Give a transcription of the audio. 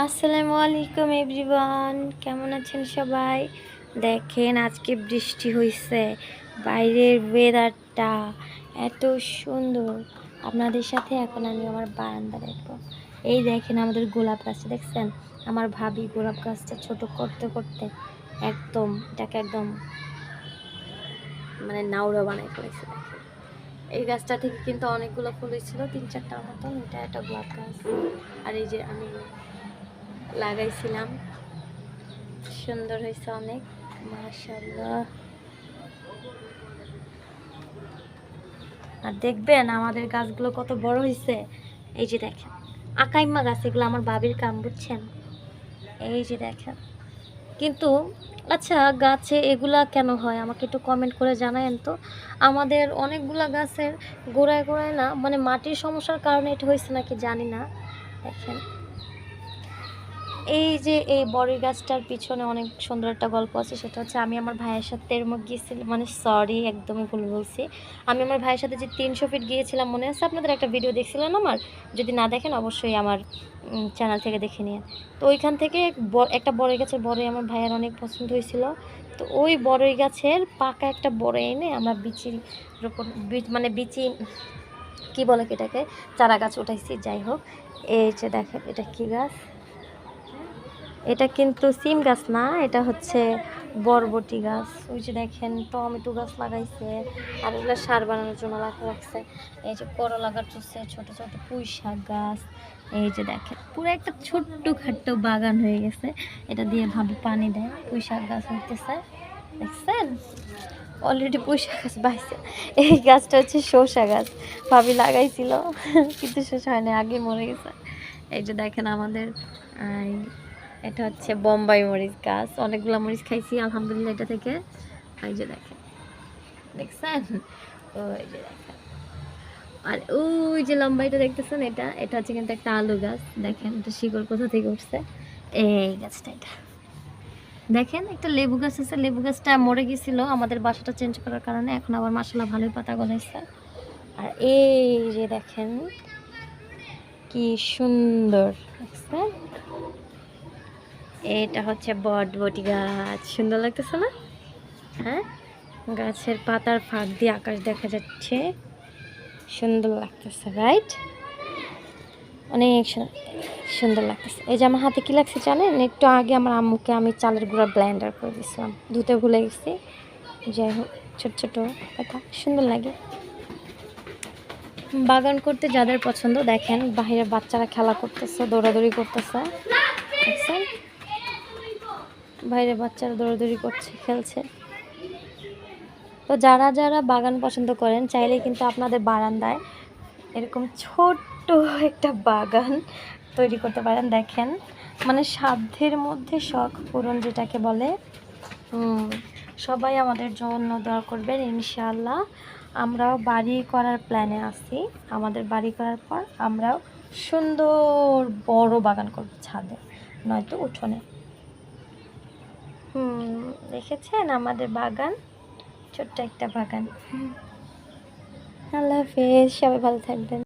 আসসালামু আলাইকুম এভরিওয়ান, কেমন আছেন সবাই? দেখেন, আজকে বৃষ্টি হয়েছে বাইরের ওয়েদারটা এত সুন্দর। আপনাদের সাথে এখন আমি আমার বারান্দা দেখব। এই দেখেন, আমাদের গোলাপ গাছটা, দেখছেন? আমার ভাবি গোলাপ গাছটা ছোট করতে করতে একদম, এটাকে একদম মানে নাউড়া বানাই করেছে এই গাছটা থেকে কিন্তু অনেকগুলো ফুল হয়েছিল, তিন চারটার মতন, এটা একটা গোলাপ গাছ। আর এই যে আমি লাগাইছিলাম। সুন্দর হয়েছে অনেক মাশাল্লাহ আর দেখবেন আমাদের গাছগুলো কত বড় হয়েছে। এই যে দেখেন আকাইমা গাছ, এগুলো আমার বাবির কাম, বুঝছেন? এই যে দেখেন। কিন্তু আচ্ছা গাছে এগুলা কেন হয়? আমাকে একটু কমেন্ট করে জানায়েন তো। আমাদের অনেকগুলা গাছের গোড়ায় গোড়ায় না মানে মাটির সমস্যার কারণে এটা হয়েছে নাকি জানি না। দেখেন। এই যে এই বড়ি গাছটার পিছনে অনেক সুন্দর একটা গল্প আছে, সেটা হচ্ছে আমি আমার ভাইয়ের সাথে তেরমুখ গিয়েছিলাম মানে সরি একদমই ভুল বলছি। আমি আমার ভাইয়ের সাথে যে তিনশো ফিট গিয়েছিলাম, মনে আছে আপনাদের একটা ভিডিও দেখছিলেন আমার? যদি না দেখেন, অবশ্যই আমার চ্যানেল থেকে দেখে নিন। তো ওইখান থেকে একটা বড়ই গাছের বড়ই আমার ভাইয়ের অনেক পছন্দ হয়েছিল। তো ওই বড়ই গাছের পাকা একটা বড় এনে আমরা বিচির উপর বীজ মানে বিচি, কি বলে এটাকে? চারা গাছ উঠাইছি, যাই হোক। এই যে দেখেন, এটা কি গাছ? এটা কিন্তু সিম গাছ না, এটা হচ্ছে বরবটি গাছ। ওই যে দেখেন, টমেটো গাছ লাগাইছে, আর এগুলো সার বানানোর জন্য রাখা রাখছে। এই যে করলা গাছ হচ্ছে, ছোট ছোট পুঁই শাক গাছ। এই যে দেখেন, পুরো একটা ছোট্ট খাট্ট বাগান হয়ে গেছে। এটা দিয়ে ভাবে পানি দেয়। পুঁই শাক গাছ হইতেছে, দেখছেন? অলরেডি পুঁই শাক গাছ বাইছে। এই গাছটা হচ্ছে শসা গাছ। ভাবি লাগাইছিল, কিন্তু শসা হয়নি, আগে মরে গেছে। এই যে দেখেন আমাদের এটা হচ্ছে বোম্বাই মরিচ গাছ। অনেকগুলো মরিচ খাইছি, আলহামদুলিল্লাহ এটা থেকে। এই যে দেখেন, দেখছেন? ওই যে দেখেন। আর ওই যে লম্বাইটা দেখতেছেন এটা? এটা হচ্ছে কিন্তু একটা আলু গাছ। দেখেন, এটা শিকড় কোথা থেকে উঠছে? এই গাছটা এটা। দেখেন, একটা লেবু গাছ আছে। লেবু গাছটা মরে গেছিল। আমাদের বাসাটা চেঞ্জ করার কারণে এখন আবার মাসালা ভালোই পাতা গলাইছে আর এই যে দেখেন, কি সুন্দর, দেখছেন? এটা হচ্ছে বটবটি গাছ। সুন্দর লাগতেছে না? হ্যাঁ? গাছের পাতার ফাঁক দিয়ে আকাশ দেখা যাচ্ছে। সুন্দর লাগতেছে রাইট অনেক সুন্দর লাগতেছে। এই যে আমার হাতে কি লাগছে জানেন? একটু আগে আমার আম্মুকে আমি চালের গুঁড়া ব্লেন্ডার করে দিয়েছিলাম। ধুতে ভুলে গেছি। যাই হোক, ছোট ছোট কথা, সুন্দর লাগে। বাগান করতে যাদের পছন্দ, দেখেন, বাইরের বাচ্চারা খেলা করতেছে, দৌড়াদৌড়ি করতেছে। দেখছেন? বাইরে বাচ্চারা দৌড়াদৌড়ি করছে, খেলছে। তো যারা যারা বাগান পছন্দ করেন, চাইলে কিন্তু আপনাদের বারান্দায় এরকম ছোট্ট একটা বাগান তৈরি করতে পারেন। দেখেন মানে সাধ্যের মধ্যে শখ পূরণ যেটাকে বলে সবাই আমাদের জন্য দোয়া করবেন, ইনশাআল্লাহ। আমরাও বাড়ি করার প্ল্যানে আছি। আমাদের বাড়ি করার পর আমরাও সুন্দর বড় বাগান করব ছাদে, নয়তো উঠোনে। হুম দেখেছেন আমাদের বাগান? ছোট্ট একটা বাগান। আল্লাহ হাফেজ সবাই ভালো থাকবেন।